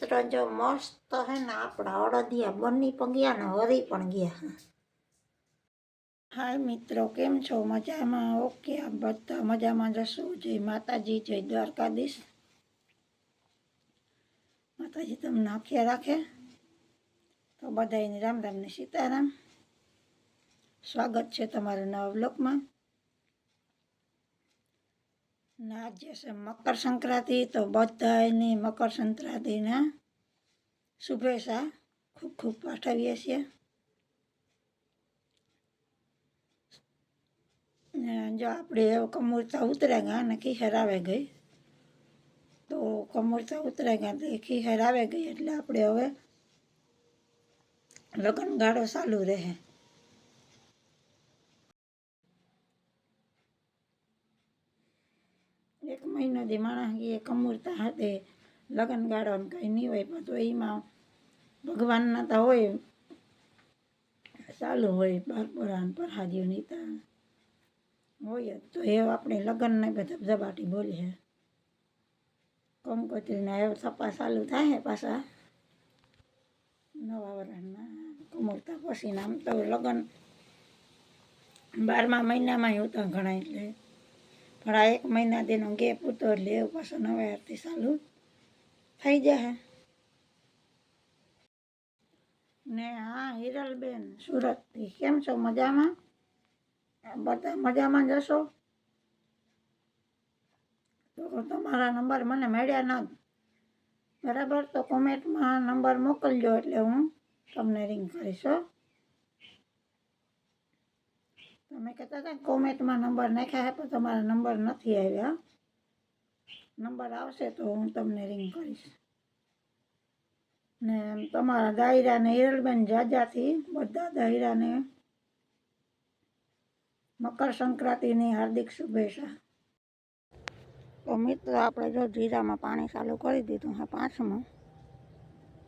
મિત્ર જો મસ્ત હે ને, આપણા અડદિયા બની પણ ગયા ને હરી પણ ગયા. હાય મિત્રો, કેમ છો? મજામાં? ઓકે આ બધા મજામાં જશું? જય માતાજી, જય દ્વારકાધીશ. માતાજી તમને આખ્યા રાખે? તો બધાને રામ રામ ને સીતારામ. સ્વાગત છે તમારા નવા બ્લોગમાં ને આજે છે મકર સંક્રાંતિ તો બધાની મકર સંક્રાંતિના શુભેચ્છા ખૂબ ખૂબ પાઠવીએ છીએ. જો આપણે કમૂરતા ઉતર્યા ગયા ને ખીહર આવે ગઈ, તો કમૂરતા ઉતર્યા ગયા તો ખીહર આવે ગઈ એટલે આપણે હવે લગ્ન ગાળો ચાલુ રહે એક મહિનો દી માણસ એ કમૂરતા હાથે લગ્ન ગાળો કંઈ નહીં હોય, પણ તો એમાં ભગવાનના તો હોય. ચાલુ હોય બારપરા ને પરહાદીઓ નીતા. હોય જ. તો એ આપણે લગ્નને બધા ઝબાટી બોલીએ કંકોત્રીના એવો સપા ચાલુ થાય પાછા. નવા વરણના કમૂરતા પછી આમ તો લગ્ન બારમા મહિનામાં એવું તો ઘણા એટલે આ એક મહિના તેનો ગેપ હતો એટલે એવું પાછું નવારથી ચાલુ. થઈ જાય ને હા હિરલબેન સુરતથી. કેમ છો? મજામાં? બધા મજામાં જશો તો તમારા નંબર મને મળ્યા ન. બરાબર? તો કોમેન્ટમાં નંબર મોકલજો એટલે હું તમને રિંગ કરીશ, હો. તમે કહેતા હતા કોમેન્ટમાં નંબર નાખ્યા પણ તમારા નંબર નથી આવ્યા. નંબર આવશે તો હું તમને રિંગ કરીશ. ને તમારા દાયરાને હિરલબેન જાજાથી, બધા દાયરાને મકર સંક્રાંતિની હાર્દિક શુભેચ્છા. તો મિત્રો, આપણે જો જીરામાં પાણી ચાલુ કરી દીધું છે, પાંચમું.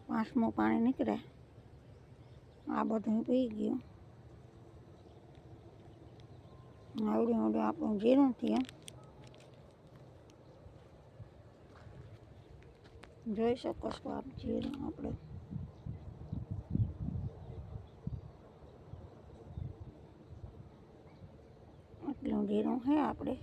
પાંચમું પાણી નીકળે. આ બધું પી ગયું. આવડું આવડે આપણું જીરું ત્યાં. જોઈ શકો છો આપ જીરું આપણે. આટલું જીરું છે આપણે.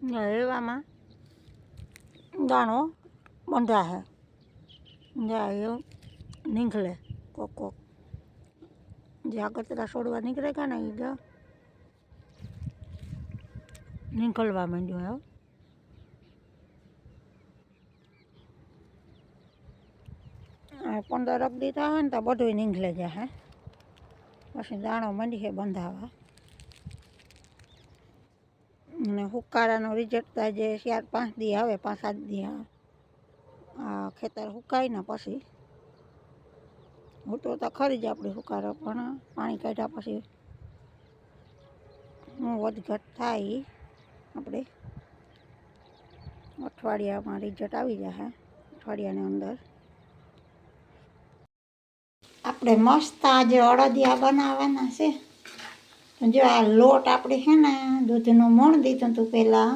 એવામાં દાણો બંધા હે જા એવું નીકળે કોક. કોક જે આગળ છોડવા નીકળે કે ને એ નીકળવા માંડ્યું એવું પંદર દીધા હોય ને તો બધું નીકળે જાય પછી દાણો મંડી છે બંધાવા. અને હુકારાનો રિઝલ્ટ જે ચાર, પાંચ દી આવે, પાંચ, સાત દી આવે. ખેતર હુકાયને પછી. હુતો તો ખરી જ આપણે હુકારો, પણ પાણી કાઢ્યા પછી હું વધઘટ થાય આપણે અઠવાડિયામાં રિઝલ્ટ આવી જશે અઠવાડિયાની અંદર. આપણે મસ્ત આજે અડદિયા બનાવવાના છે. જો આ લોટ આપણે છે ને, દૂધનું મોણ દીધું હતું પહેલાં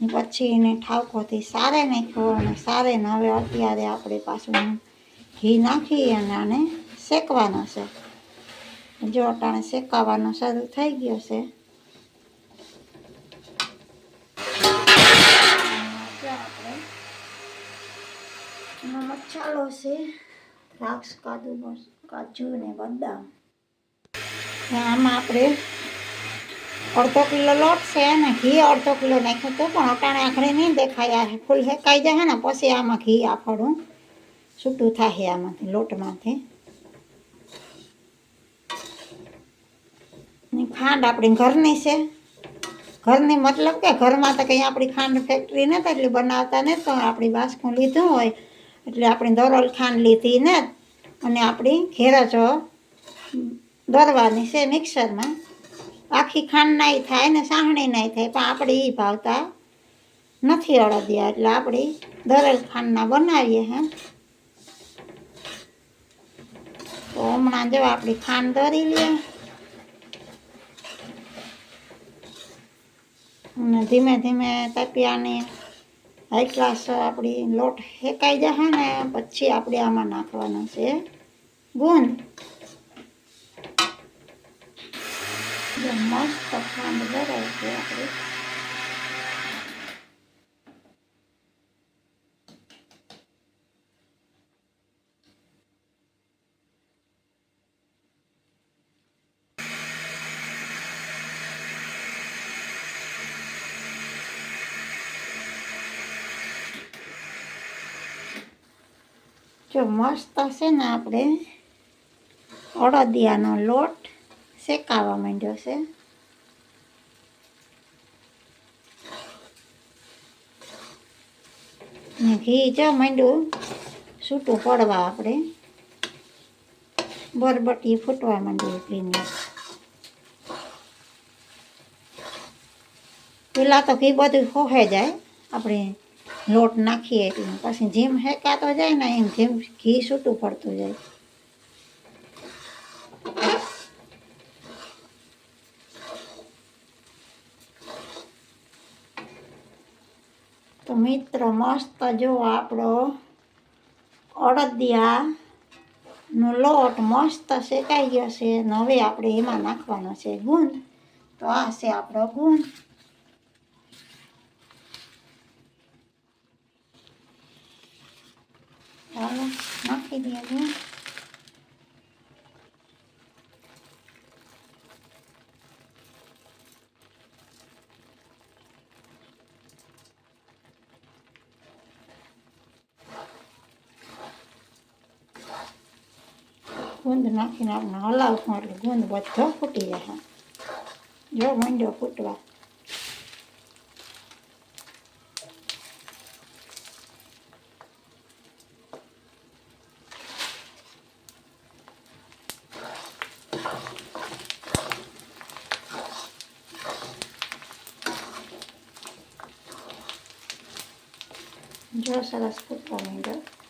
પછી એને ઠાવકોથી સારે નાખ્યો અને સારે ને હવે અત્યારે આપણે પાછું ઘી નાખી અને આને શેકવાનો છે. જો અટાણે શેકાવાનો શરૂ થઈ ગયો છે. મસાલો છે દ્રાક્ષ કાજુ કાજુ ને બદામ. આમાં આપણે અડધો કિલો લોટ છે ને ઘી અડધો કિલો નાખ્યું હતું, પણ અટાણે આખરે નહીં દેખાય આ ફૂલ શેકાઈ જાય ને, પછી આમાં ઘી આફડું છૂટું થાય આમાંથી, લોટમાંથી. ને ખાંડ આપણી ઘરની છે. ઘરની મતલબ કે ઘરમાં તો કંઈ આપણી ખાંડ ફેક્ટરી નથી એટલે બનાવતા નથી તો આપણી બાસકું લીધું હોય, એટલે આપણી દરોલ ખાંડ લીધી ને, અને આપણી ઘેરજ દરવાની છે મિક્સરમાં. આખી ખાંડ નાય થાય ને સાહણી નાય થાય, પણ આપણે એ ભાવતા નથી અડદિયા. એટલે આપણી દરેલ ખાંડના બનાવીએ હે. તો હમણાં જો આપણી ખાંડ દરી લઈએ. અને ધીમે ધીમે તપિયાની હાઈ ક્લાસ આપણી લોટ શેકાઈ જશે ને પછી આપણે આમાં નાખવાનું છે. ગુંદ જો મસ્ત ખાંડ ભરાય છે આપણી જો મસ્ત છે ને આપણે અડદિયાનો લોટ શેકાવા માંડ્યો છે ને ઘી જો માંડ્યું છૂટું પડવા આપણે. બરબટી ફૂટવા માંડ્યું ઘીને પેલા તો ઘી બધું ખોહે જાય. આપણે લોટ નાખીએ એટલે પછી જેમ હેકાતો જાય ને, એમ જેમ ઘી છૂટું પડતું જાય. તો મિત્રો, મસ્ત જો આપણો અડદિયાનો લોટ મસ્ત શેકાઈ ગયો છે ને હવે આપણે એમાં નાખવાનો છે ગુંદ તો આ છે આપણો ગુંદ ચાલો, નાખી દઈએ ગુંદ ગુંદ નાખીને આપણે હલાવશું એટલે ગુંદ બધો ફૂટી જશે જો મંડ્યો ફૂટવા જો સરસ ફૂટવા માંડ્યો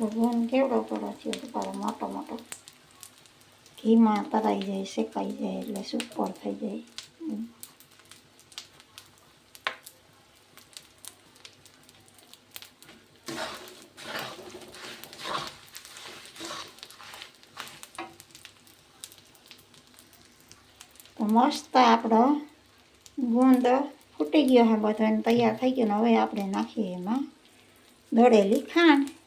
ગુણ કેવડો પડો છે તારો મોટો મોટો ઘીમાં તરાઈ જાય, શેકાઈ જાય એટલે સુપર થઈ જાય. મસ્ત આપણો ગુંદ ફૂટી ગયો છે બધો તૈયાર થઈ ગયો ને હવે આપણે નાખીએ એમાં દળેલી ખાંડ.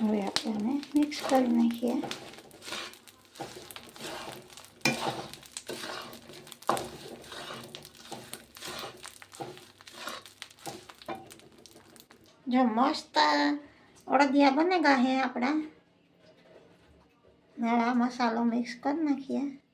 હવે આપણે મિક્સ કરી નાખીએ. જો મસ્ત અડદિયા બને હે આપણા. ને મસાલો મિક્સ કરી નાખીએ.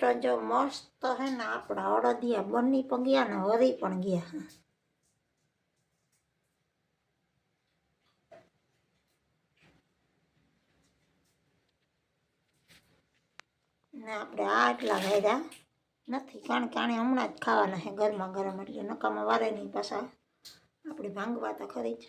તો જો મસ્ત હે ને આપણા અડદિયા બની પણ ગયા ને હરી પણ ગયા. ને આપણે એટલા ફાયદા નથી, કારણ કે આને હમણાં જ ખાવાના છે ગરમા ગરમ એટલે નકામાં વારે નહીં પાછા. આપણે ભાંગવા તો ખરી જ.